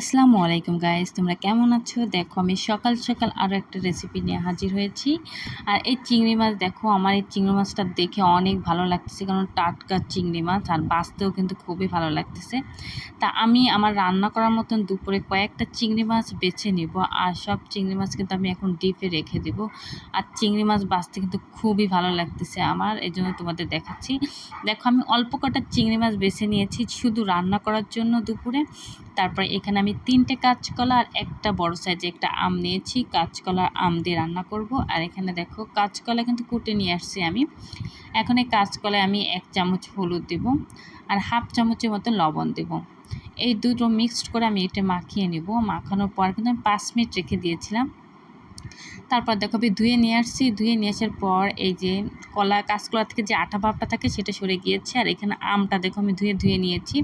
আসসালামু আলাইকুম গাইজ তোমরা কেমন আছো? দেখো, আমি সকাল সকাল আরও একটা রেসিপি নিয়ে হাজির হয়েছি। আর এই চিংড়ি মাছ দেখো, আমার এই চিংড়ি মাছটা দেখে অনেক ভালো লাগতেছে, কারণ টাটকা চিংড়ি মাছ আর বাঁচতেও কিন্তু খুবই ভালো লাগতেছে। তা আমি আমার রান্না করার মতন দুপুরে কয়েকটা চিংড়ি মাছ বেছে নিব, আর সব চিংড়ি মাছ কিন্তু আমি এখন ডিপে রেখে দেব। আর চিংড়ি মাছ বাঁচতে কিন্তু খুবই ভালো লাগতেছে আমার, এই জন্য তোমাদের দেখাচ্ছি। দেখো, আমি অল্প কটা চিংড়ি মাছ বেছে নিয়েছি, শুধু রান্না করার জন্য দুপুরে। তারপরে এখানে আমি তিনটে কাঁচকলা আর একটা বড় সাইজে একটা আম নিয়েছি। কাঁচকলার আম দিয়ে রান্না করব। আর এখানে দেখো, কাঁচকলা কিন্তু কুটে নিয়ে আসছি আমি। এখন এই কাঁচকলায় আমি এক চামচ হলুদ দেব আর হাফ চামচের মতো লবণ দেব। এই দুটো মিক্সড করে আমি এটা মাখিয়ে নেব। মাখানোর পর কিন্তু আমি পাঁচ মিনিট রেখে দিয়েছিলাম। তারপর দেখো, আমি ধুয়ে নিয়ে আসছি। ধুয়ে নিয়ে আসার পর এই যে কলা, কাঁচকলা থেকে যে আঠা ভাবটা থাকে সেটা সরে গিয়েছে। আর এখানে আমটা দেখো, আমি ধুয়ে ধুয়ে নিয়েছি।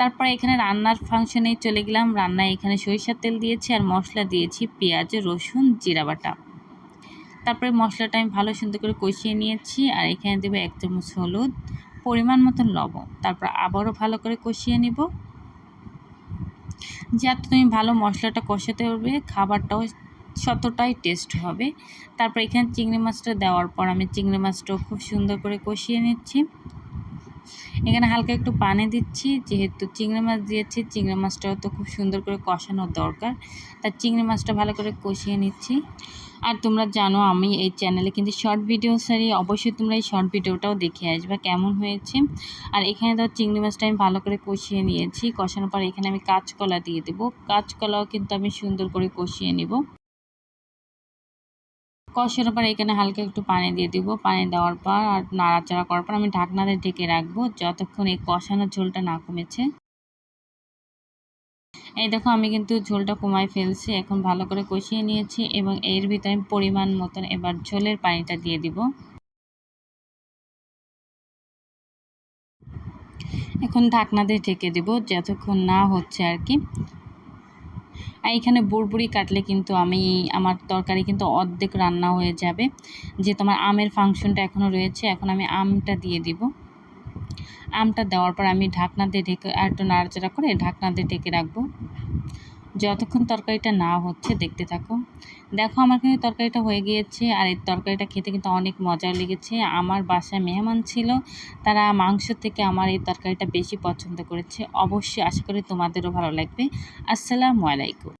তারপরে এখানে রান্নার ফাংশনে চলে গেলাম। রান্নায় এখানে সরিষার তেল দিয়েছি আর মশলা দিয়েছি পেঁয়াজ, রসুন, জিরা বাটা। তারপরে মশলাটা আমি ভালো সুন্দর করে কষিয়ে নিয়েছি আর এখানে দেবো এক চামচ হলুদ, পরিমাণ মতন লবণ। তারপর আবারও ভালো করে কষিয়ে নিব। যাতে তুমি ভালো মশলাটা কষাতে পারবে, খাবারটাও শতটাই টেস্ট হবে। তারপর এখানে চিংড়ি মাছটা দেওয়ার পর আমি চিংড়ি মাছটাও খুব সুন্দর করে কষিয়ে নিচ্ছি। এখানে হালকা একটু পানি দিচ্ছি, যেহেতু চিংড়ি মাছ দিয়েছি, চিংড়ি মাছটাও তো খুব সুন্দর করে কষানোর দরকার। তার চিংড়ি মাছটা ভালো করে কষিয়ে নিচ্ছি। আর তোমরা জানো, আমি এই চ্যানেলে কিন্তু শর্ট ভিডিও সারি অবশ্যই তোমরা এই শর্ট ভিডিওটাও দেখে আসবে কেমন হয়েছে। আর এখানে তো চিংড়ি মাছটা আমি ভালো করে কষিয়ে নিয়েছি। কষানোর পর এখানে আমি কাঁচকলা দিয়ে দেবো। কাঁচকলাও কিন্তু আমি সুন্দর করে কষিয়ে নেব। কষানোর পর এখানে হালকা একটু পানি দিয়ে দিব। পানি দেওয়ার পর আর নাড়াচাড়া করার পর আমি ঢাকনাতে ঢেকে রাখব যতক্ষণ এই কষানোর ঝোলটা না কমেছে। এই দেখো আমি কিন্তু ঝোলটা কমাই ফেলছি, এখন ভালো করে কষিয়ে নিয়েছি এবং এর ভিতরে পরিমাণ মতন এবার ঝোলের পানিটা দিয়ে দিব। এখন ঢাকনা দিয়ে ঢেকে দেব, যতক্ষণ না হচ্ছে আর কি। এখানে বুড়বুড়ি কাটলে কিন্তু আমি, আমার তরকারি কিন্তু অর্ধেক রান্না হয়ে যাবে। যে তোমার আমের ফাংশনটা এখনও রয়েছে, এখন আমি আমটা দিয়ে দিব। আমটা দেওয়ার পর আমি ঢাকনা দিয়ে ঢেকে আর একটু নাড়াচাড়া করে ঢাকনা দিয়ে ঢেকে রাখব। যতক্ষণ তরকারিটা না হচ্ছে, দেখতে থাকো। দেখো, আমার কিন্তু তরকারিটা হয়ে গিয়েছে, আর এই তরকারিটা খেতে কিন্তু অনেক মজা লেগেছে। আমার বাসায় মেহমান ছিল, তারা মাংস থেকে আমার এই তরকারিটা বেশি পছন্দ করেছে। অবশ্যই আশা করি তোমাদেরও ভালো লাগবে। আসসালামু আলাইকুম।